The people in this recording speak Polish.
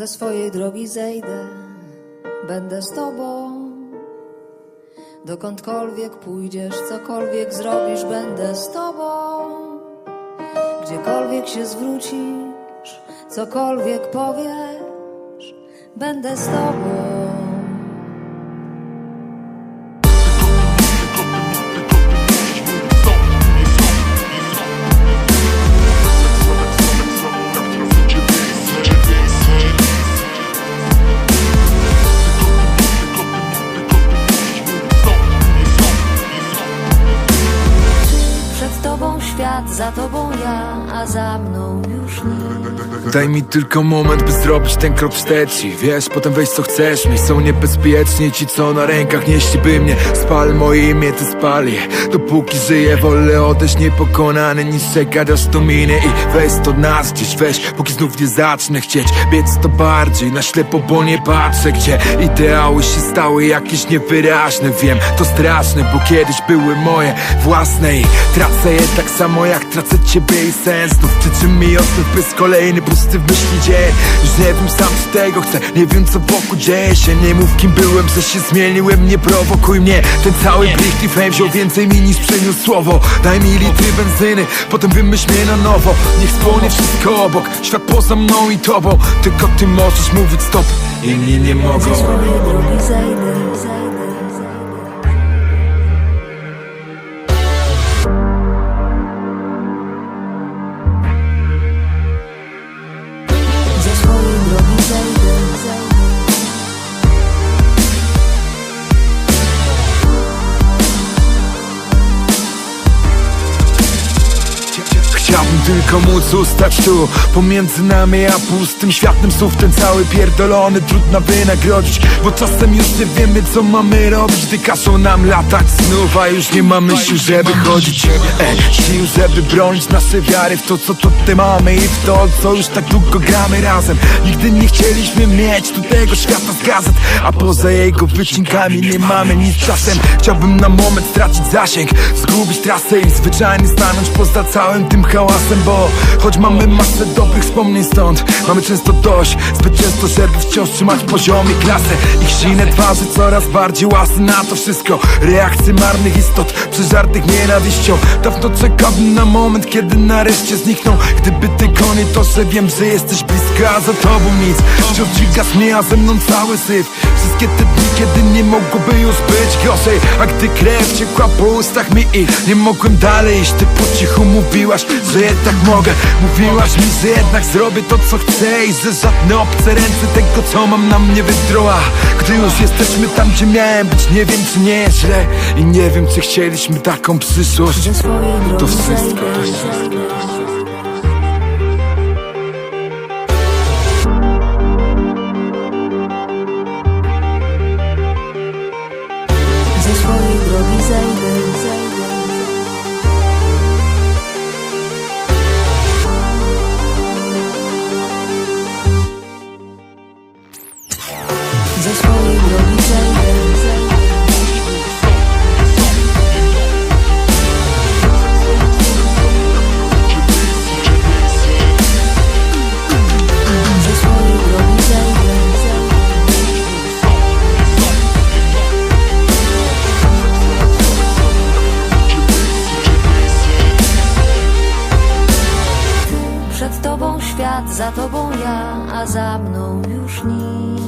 Ze swojej drogi zejdę, będę z tobą. Dokądkolwiek pójdziesz, cokolwiek zrobisz, będę z tobą. Gdziekolwiek się zwrócisz, cokolwiek powiesz, będę z tobą. Za tobą ja, a za mną już nikt. Daj mi tylko moment, by zrobić ten krok wstecz I wiesz, potem weź co chcesz. Mi są niebezpieczni ci, co na rękach nieśliby mnie. Spal moje imię, ty spal je. Dopóki żyję, wolę odejść niepokonany Niż czekać aż to minie. I weź to nas gdzieś, weź Póki znów nie zacznę chcieć. Biec to bardziej na ślepo, bo nie patrzę Gdzie ideały się stały jakieś niewyraźne. Wiem, to straszne, bo kiedyś były moje własne I tracę je tak samo jak tracę ciebie i sens. Znów tyczy mi odpływ bez kolejny pusty w myśli dzień. Już nie wiem sam z tego chcę, nie wiem co wokół dzieje się. Nie mów kim byłem, że się zmieniłem, nie prowokuj mnie. Ten cały blicht i fame wziął więcej mi niż przyniósł słowo. Daj mi litry benzyny, potem wymyśl mnie na nowo. Niech spłonie wszystko obok, świat poza mną i tobą. Tylko ty możesz mówić stop, inni nie mogą tylko móc ustać tu. Pomiędzy nami a pustym światem słów Ten cały pierdolony trud na wynagrodzić. Bo czasem już nie wiemy co mamy robić Gdy każą nam latać znów A już nie mamy sił żeby chodzić. E, Sił żeby bronić nasze wiary W to co tutaj mamy i w to co już tak długo gramy razem. Nigdy nie chcieliśmy mieć tu tego świata z gazet A poza jego wycinkami nie mamy nic czasem. Chciałbym na moment stracić zasięg Zgubić trasę i zwyczajnie stanąć poza całym tym hałasem Bo choć mamy masę dobrych wspomnień stąd Mamy często dość, zbyt często żeby wciąż trzymać poziomie klasę Ich silne twarze coraz bardziej łasy na to wszystko. Reakcje marnych istot, przeżartych nienawiścią. Dawno czekałbym na moment, kiedy nareszcie znikną. Gdyby tylko nie to, że wiem, że jesteś blisko, a za tobą nic. Wciąż dźwigasz mnie, a ze mną cały syf. Wszystkie te dni, kiedy nie mogłoby już być gorzej. A gdy krew ciekła po ustach mi i nie mogłem dalej iść Ty po cichu mówiłaś, że jednak mogę. Mówiłaś mi, że jednak zrobię to, co chcę I że żadne obce ręce tego, co mam na mnie wydroła. Gdy już jesteśmy tam, gdzie miałem być Nie wiem, czy nie jest źle I nie wiem, czy chcieliśmy taką przyszłość. To wszystko, to wszystko. Za tobą ja, a za mną już nikt.